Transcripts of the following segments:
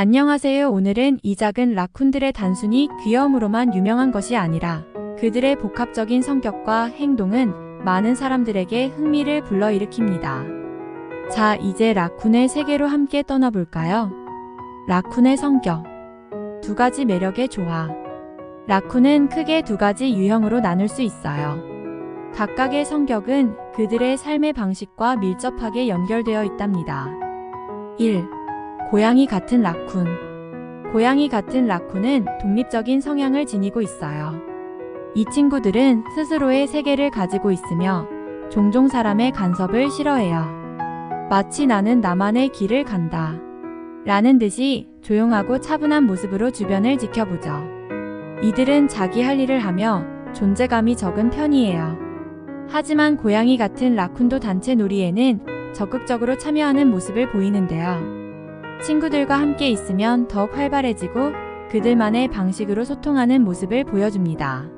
안녕하세요. 오늘은 이 작은 라쿤들의 단순히 귀여움으로만 유명한 것이 아니라 그들의 복합적인 성격과 행동은 많은 사람들에게 흥미를 불러일으킵니다. 자, 이제 라쿤의 세계로 함께 떠나볼까요? 라쿤의 성격. 두 가지 매력의 조화. 라쿤은 크게 두 가지 유형으로 나눌 수 있어요. 각각의 성격은 그들의 삶의 방식과 밀접하게 연결되어 있답니다. 1. 고양이 같은 라쿤. 고양이 같은 라쿤은 독립적인 성향을 지니고 있어요. 이 친구들은 스스로의 세계를 가지고 있으며 종종 사람의 간섭을 싫어해요. 마치 나는 나만의 길을 간다. 라는 듯이 조용하고 차분한 모습으로 주변을 지켜보죠. 이들은 자기 할 일을 하며 존재감이 적은 편이에요. 하지만 고양이 같은 라쿤도 단체 놀이에는 적극적으로 참여하는 모습을 보이는데요. 친구들과 함께 있으면 더욱 활발해지고 그들만의 방식으로 소통하는 모습을 보여줍니다.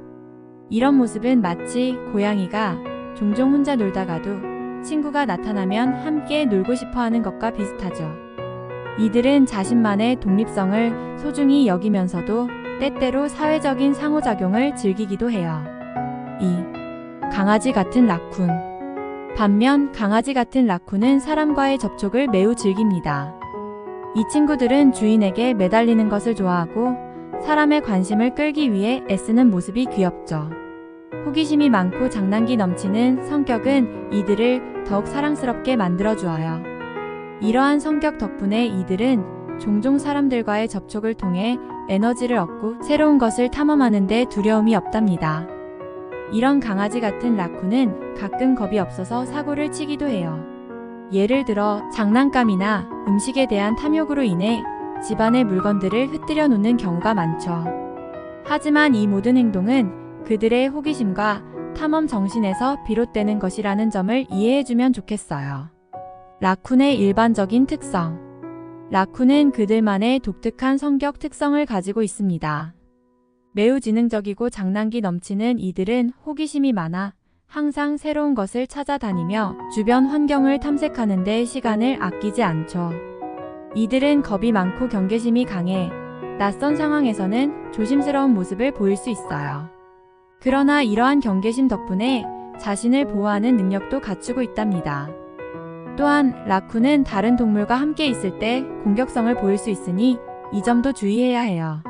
이런 모습은 마치 고양이가 종종 혼자 놀다가도 친구가 나타나면 함께 놀고 싶어 하는 것과 비슷하죠. 이들은 자신만의 독립성을 소중히 여기면서도 때때로 사회적인 상호작용을 즐기기도 해요. 2. 강아지 같은 라쿤. 반면 강아지 같은 라쿤은 사람과의 접촉을 매우 즐깁니다. 이 친구들은 주인에게 매달리는 것을 좋아하고 사람의 관심을 끌기 위해 애쓰는 모습이 귀엽죠. 호기심이 많고 장난기 넘치는 성격은 이들을 더욱 사랑스럽게 만들어 주어요. 이러한 성격 덕분에 이들은 종종 사람들과의 접촉을 통해 에너지를 얻고 새로운 것을 탐험하는데 두려움이 없답니다. 이런 강아지 같은 라쿤은 가끔 겁이 없어서 사고를 치기도 해요. 예를 들어 장난감이나 음식에 대한 탐욕으로 인해 집안의 물건들을 흩뜨려 놓는 경우가 많죠. 하지만 이 모든 행동은 그들의 호기심과 탐험 정신에서 비롯되는 것이라는 점을 이해해주면 좋겠어요. 라쿤의 일반적인 특성. 라쿤은 그들만의 독특한 성격 특성을 가지고 있습니다. 매우 지능적이고 장난기 넘치는 이들은 호기심이 많아 항상 새로운 것을 찾아다니며 주변 환경을 탐색하는 데 시간을 아끼지 않죠. 이들은 겁이 많고 경계심이 강해 낯선 상황에서는 조심스러운 모습을 보일 수 있어요. 그러나 이러한 경계심 덕분에 자신을 보호하는 능력도 갖추고 있답니다. 또한 라쿤은 다른 동물과 함께 있을 때 공격성을 보일 수 있으니 이 점도 주의해야 해요.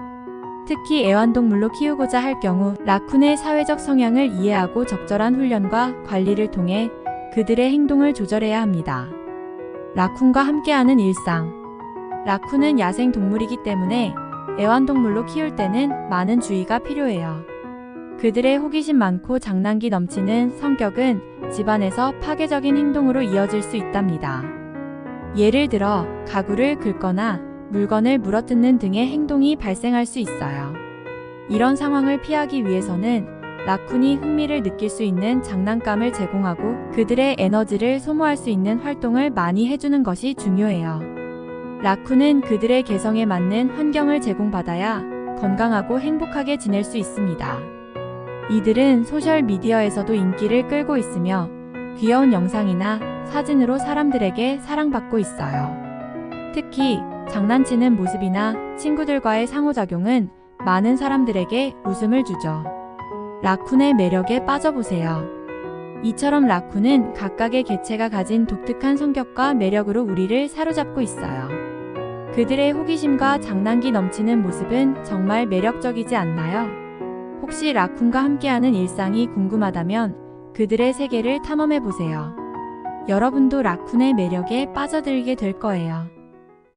특히 애완동물로 키우고자 할 경우 라쿤의 사회적 성향을 이해하고 적절한 훈련과 관리를 통해 그들의 행동을 조절해야 합니다. 라쿤과 함께하는 일상. 라쿤은 야생 동물이기 때문에 애완동물로 키울 때는 많은 주의가 필요해요. 그들의 호기심 많고 장난기 넘치는 성격은 집안에서 파괴적인 행동으로 이어질 수 있답니다. 예를 들어 가구를 긁거나 물건을 물어뜯는 등의 행동이 발생할 수 있어요. 이런 상황을 피하기 위해서는 라쿤이 흥미를 느낄 수 있는 장난감을 제공하고 그들의 에너지를 소모할 수 있는 활동을 많이 해주는 것이 중요해요. 라쿤은 그들의 개성에 맞는 환경을 제공받아야 건강하고 행복하게 지낼 수 있습니다. 이들은 소셜미디어에서도 인기를 끌고 있으며 귀여운 영상이나 사진으로 사람들에게 사랑받고 있어요. 특히 장난치는 모습이나 친구들과의 상호작용은 많은 사람들에게 웃음을 주죠. 라쿤의 매력에 빠져보세요. 이처럼 라쿤은 각각의 개체가 가진 독특한 성격과 매력으로 우리를 사로잡고 있어요. 그들의 호기심과 장난기 넘치는 모습은 정말 매력적이지 않나요? 혹시 라쿤과 함께하는 일상이 궁금하다면 그들의 세계를 탐험해 보세요. 여러분도 라쿤의 매력에 빠져들게 될 거예요.